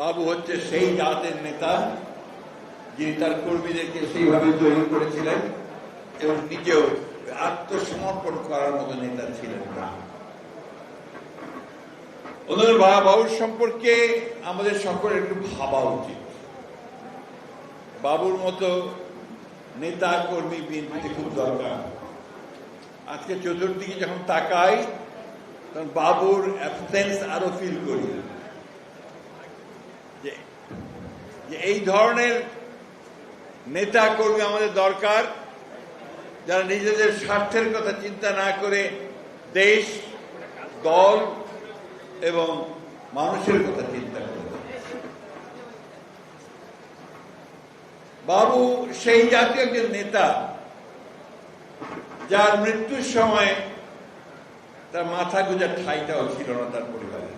বাবু হচ্ছে সেই জাতের নেতা, যিনি তার কর্মীদেরকে সেইভাবে তৈরি করেছিলেন এবং নিজেও আত্মসমর্পণ করার মতো নেতা ছিলেন না। ওনাদের বাবুর সম্পর্কে আমাদের সকলের একটু ভাবা উচিত। বাবুর মতো নেতা, কর্মী, বিএনপিতে খুব দরকার। আজকে চতুর্দিকে যখন তাকাই, তখন বাবুর অ্যাবসেন্স আরও ফিল করি। যে এই ধরনের নেতা কর্মী আমাদের দরকার, যারা নিজেদের স্বার্থের কথা চিন্তা না করে দেশ, দল এবং মানুষের কথা চিন্তা করে। বাবু, সেই জাতীয় একজন নেতা, যার মৃত্যুর সময় তার মাথা গুজার ঠাইটাও ছিল না তার পরিবারে।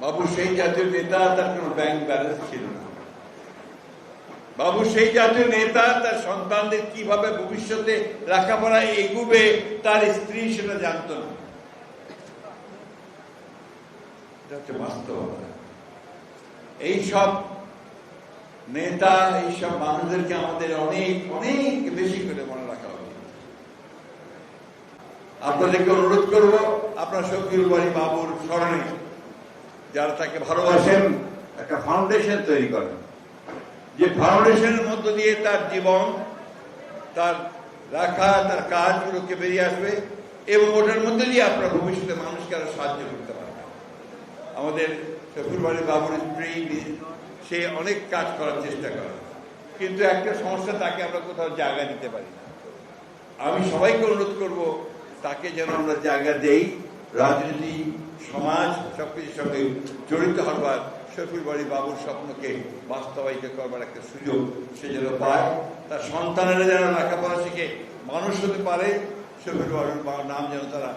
বাবু, সেই জাতীয় নেতা তার কোনো ব্যাংক ব্যালেন্স ছিল না। বাবু, সেই জাতীয় নেতা তার সন্তানদের কীভাবে ভবিষ্যতে লেখাপড়া এগুবে, তার স্ত্রী সেটা জানত না। বাস্তবতা। এইসব নেতা, এইসব মানুষদেরকে আমাদের অনেক অনেক বেশি করে মনে রাখা উচিত। আপনাদেরকে অনুরোধ করব, আপনার শফিউল বাড়ি বাবুর স্মরণে যারা তাকে ভালোবাসেন, একটা ফাউন্ডেশন তৈরি করেন। যে ফাউন্ডেশনের মধ্য দিয়ে তার জীবন, তার রাখা, তার কাজগুলোকে বেরিয়ে আসবে এবং ওটার মধ্যে দিয়ে আপনার ভবিষ্যতে মানুষকে আরও সাহায্য করতে পারবেন আমাদের বাড়ি বাবুর স্ত্রী, সে অনেক কাজ করার চেষ্টা করে। কিন্তু একটা সমস্যা তাকে আমরা কোথাও জায়গা দিতে পারি না। আমি সবাইকে অনুরোধ করব, তাকে যেন আমরা জায়গা দেই। রাজনীতি, সমাজ, সবকিছুর সঙ্গে জড়িত হবার শফিল বাড়ি বাবুর স্বপ্নকে বাস্তবায়িত করবার একটা সুযোগ সে যেন পায় তার সন্তানেরা যেন লেখাপড়া শিখে মানুষ হতে পারে শফিল বাড়ির নাম যেন তারা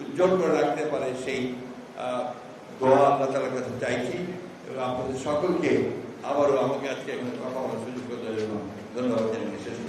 উজ্জ্বল করে রাখতে পারে সেই দোয়া আল্লাহ তালার কাছে চাইছি এবং আপনাদের সকলকে আবারও আমাকে আজকে এখানে কথা বলার সুযোগ করে দেওয়ার জন্য ধন্যবাদ জানিয়ে শেষ।